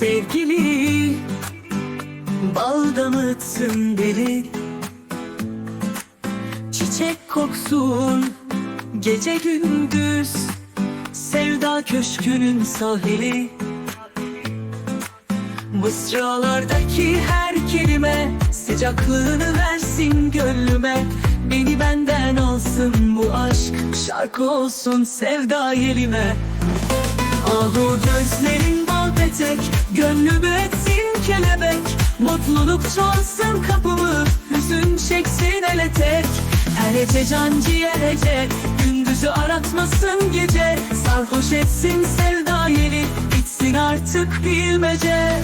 Sevgili. Balda mıtsın deli? Çiçek koksun gece gündüz. Sevda köşkünün sahili. Mısralardaki her kelime Sıcaklığını versin gönlüme Beni benden alsın bu aşk Şarkı olsun sevda yelime Ah o gözlerin petek Gönlümü etsin kelebek. Mutluluk çalsın kapımı. Hüzün çeksin ele tek. Her ece can ciğer ece Gündüzü aratmasın gece. Sarhoş etsin sevda yeli. Bitsin artık bilmece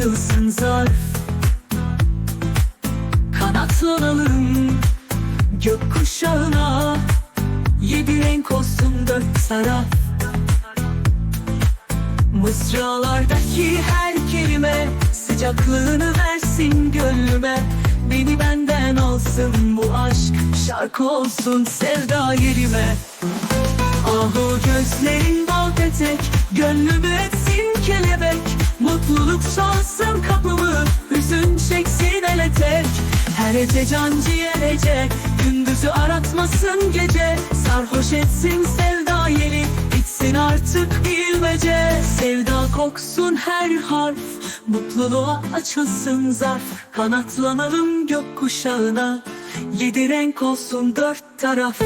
açılsın zarf. Kanatlanalım gökkuşağına. Yedi renk olsun dört taraf. Mısralardaki her kelime Sıcaklığını versin gönlüme. Beni benden alsın bu aşk Şarkı olsun sevda yerime. Ahu gözlerin bal petek Gönlümü Çalsın kapımı Hüzün çeksin ele tek. Her ece can ciğer ece Gündüzü aratmasın gece. Sarhoş etsin sevda yeli Bitsin artık bilmece. Sevda koksun her harf Mutluluğa açılsın zarf. Kanatlanalım gökkuşağına Yedi renk olsun dört taraf